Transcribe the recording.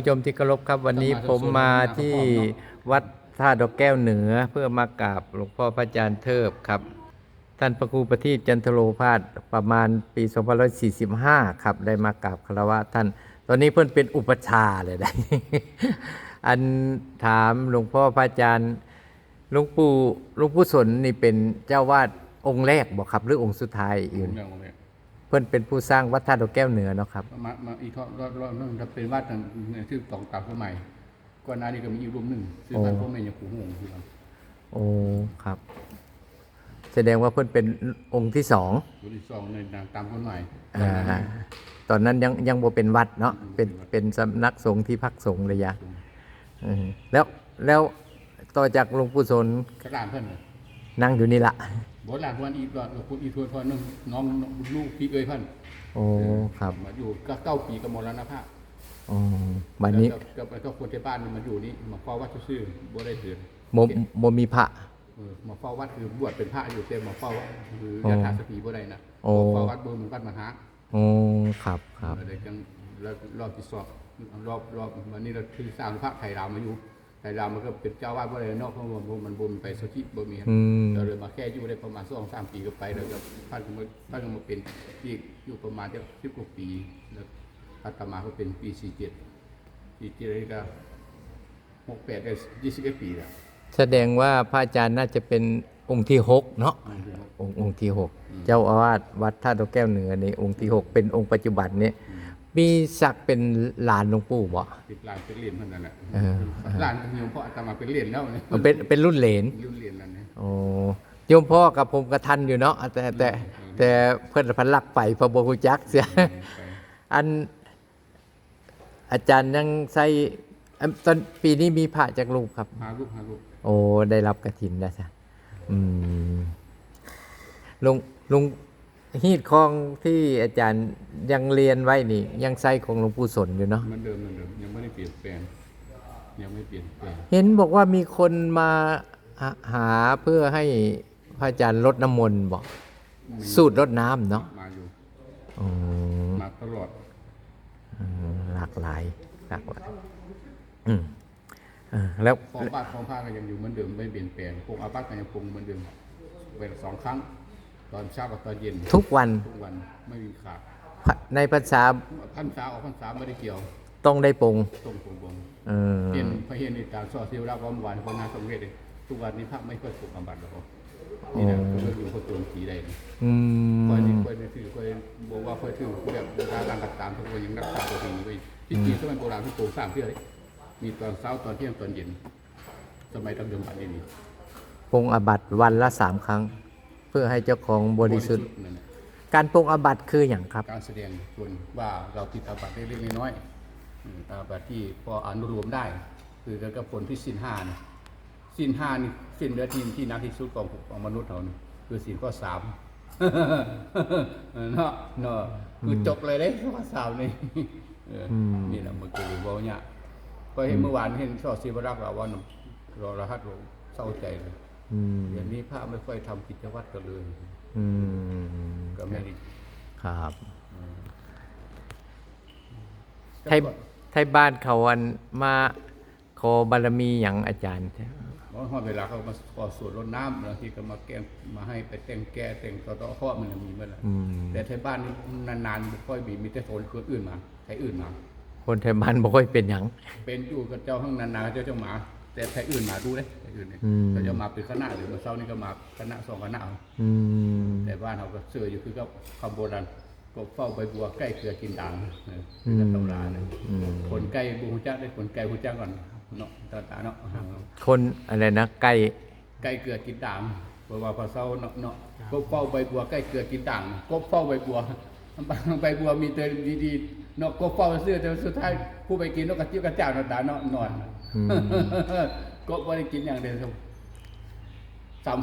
ผู้ชมที่เคารพครับวันนี้ผมมาที่วัดท่าดอกแก้วเหนือเพื่อมากราบหลวงพ่อพระอาจารย์เทิบครับ ท่านพระครูประทีปจันทโรพาสประมาณปี 2545 ครับ ได้มากราบคารวะท่าน ตอนนี้เพิ่นเป็นอุปชฌาย์เลยได้ อันถามหลวงพ่อพระอาจารย์หลวงปู่หลวงปู่สนนี่เป็นเจ้าวาดองค์แรกบอกครับ หรือองค์สุดท้ายอยู่ เรื่องของเนี่ยเพิ่นเป็นผู้สร้างวัดท่าดอกแก้วเหนือเนาะครับมามาอีกทอดรอดรอดนั่นถ้าเป็นวัดนั่นเนี่ยชื่อตองตามสมัยก่อนหน้านี้ก็มีอีกรูปหนึ่งซึ่งโอ้ท่านพ่อแม่ยังขู่ห่วงอยู่ครับโอ้ครับ แสดงว่าเพิ่นเป็นองค์ที่สองรูปที่สองในนางตามคนใหม่อ่าตอนนั้นยังยังบ่เป็นวัดเนาะเป็นเป็นสำนักสงฆ์ที่พักสงฆ์ระยะอืมแล้วแล้วต่อจากหลวงปู่สนกระดานเพื่อนเลยนั่งอยู่นี่ละ โบราณวันอีกรอดหลวงปู่อีทวนพอน้องน้องลูกพี่เอ้ยเพื่อนโอ้ครับมาอยู่ก็เก้าปีกับมรณภาพโอ้บัดนี้แล้วก็ก็ก็คนที่บ้านมาอยู่นี่มาเฝ้าวัดซื่อๆบ่ได้เถือนบ่บ่มีพระเออมาเฝ้าวัดคือบวชเป็นพระอยู่เต็มมาเฝ้าวัดคือโอ้ยาถาสปีบ่ได้นะโอ้เฝ้าวัดเบอร์มันวัดมหาโอ้ครับครับเลยจังแล้วรอบที่สอบรอบรอบวันนี้เราคือสร้างพระไทยรามมาอยู่ ไทยรามมันก็เป็นเจ้าวาดบ่ได้เนอกเพราะว่ามันบ่มนไปสถิบ่มีอืม เราเลยมาแค่อยู่ได้ประมาณ2 3ปีก็ไปแล้วก็ท่านก็มาท่านก็มาเป็นที่อยู่ประมาณจะ10กว่าปีแล้วอาตมาก็เป็นปี47 47นี่ก็68ได้21ปีแล้วแสดงว่าพระอาจารย์น่าจะเป็นองค์ที่หกเนาะองค์องค์ที่หกเจ้าอาวาสวัดท่าดอกแก้วเหนือในองค์ที่หกเป็นองค์ปัจจุบันนี้ มีศักดิ์เป็นหลานหลวงปู่บ่ ติดลานเป็นเหรียญเท่านั้นแหละเออลานเป็นโยมพ่ออาตมาเป็นเหรียญแล้วเนี่ยเอาเป็นเป็นรุ่นเหลนรุ่นเหรียญนั่นเนี่ยโอ้โยมพ่อกับผมกระทันอยู่เนาะแต่แต่แต่เพื่อนพันลักไปเพอบฮูจักเสียอันอาจารย์ยังใส่อันตอนปีนี้มีพระจากลูกครับ หาลูกหาลูกโอ้ได้รับกระถินนะจ๊ะอืมลุงลุง ฮีดคองที่อาจารย์ยังเรียนไว้นี่ ยังใส่ของหลวงปู่สนอยู่เนาะเหมือนเดิมเหมือนเดิมยังไม่ได้เปลี่ยนแปลงยังไม่เปลี่ยนแปลงเห็นบอกว่ามีคนมาหาหาเพื่อให้พระอาจารย์ลดน้ำมนต์บอกสูตรลดน้ำเนาะมาอยู่อืมมาตลอดอืมหลากหลายหลากหลายอืมเออแล้วของบ้านของผ้าก็ยังอยู่เหมือนเดิมไม่เปลี่ยนแปลงพวกอาบัติก็ยังคงเหมือนเดิมเวลาสองครั้ง ตอนเช้ากับตอนเย็นทุกวันทุกวันไม่มีขาดในภาษาพันษาออกพันษาไม่ได้เกี่ยว ต้องได้ปรงตรงตรงตรงเออเห็นพระเห็นในตามสอดเสียวรับความหวานของนางสมเด็จเลยทุกวันนี้พระไม่ค่อยถูกอาบัติหรอกนี่นะคือเรื่องอยู่คนตัวผีได้นะอืคอยนี่มคอยนี่ถือคอยบอกว่าคอยถือแบบโบราณการตามทุกคนยังรักษาประเพณีไว้ที่จริงสมัยโบราณที่โกงสร้างเพื่ออะไรมีตอนเช้าตอนเที่ยงตอนเย็น สมัยดั้งเดิมบัดนี้นี่ปรงอาบัตวันละสามครั้งเพื่อให้เจ้าของบริสุทธิ์ นั่นแหละการปรงอาบัตคืออย่างครับ การแสดงส่วนว่าเราติดอาบัติเล็กๆน้อยๆอืมอาบัติที่พออนุรวมได้ คือกับผลที่สิ้นห้านะสิ้นห้านี่สิ้นเนื้อที่ที่นักที่สุดของของมนุษย์เรานี่คือสิ้นข้อสาม เนาะเนาะคือจบเลยเลยข้อสามนี่เอออม นี่แหละมันคือว่าเนี่ยก็เห็นเมื่อวานเห็นช่อศิวรักษ์เราว่าเรารหัสเราเศร้าใจเลย อืมเดี๋ยวนี้พระไม่ค่อยทำกิจวัตรกันเลย อืมก็ไม่ได้ครับไทแต่ยก่อนไทยบ้านเขาอันมาขอบารมีอย่างอาจารย์เพราะว่าเวลาเขามาขอสวดรดน้ำบางทีก็มาแกงมาให้ไปแต่งแก้แต่งต่อต่อข้อมันมีเมื่อไหร่อืมแต่ไทยบ้านนี่นานๆไม่ค่อยมีมีแต่คนคนอื่นมาไทยอื่นมาคนไทยบ้านบ่ค่อยเป็นหยังเป็นอยู่กับเจ้าห้องนานๆเจ้าเจ้าหมา แต่ไทยอื่นมาดูเลยไทยอื่นเนี่ยอืม เขาจะมาเป็นคณะหรือมาเช้านี่ก็มาคณะสองคณะเอาอืม แต่บ้านเราก็เสื่ออยู่คือกับคำโบราณก็เฝ้าใบบัวใกล้เกลือกินด่างเออคือกับตำราเนี่ยอืมคนใกล้บูฮูจักได้คนไกลฮูจักก่อนเนาะตาตาเนาะคนอะไรนะใกล้ ใกล้เกลือกินด่างเพราะว่าพอเศร้าเนาะเนาะก็เฝ้าใบบัวใกล้เกลือกินด่างก็เฝ้าใบบัวใบบัวมีแต่ดีๆเนาะก็เฝ้าเสื้อแต่สุดท้ายผู้ไปกินเนาะกระจิ้วกระจ่างเนาะตาเนาะนอน อืม ก็บ่ได้กินอย่างเดียว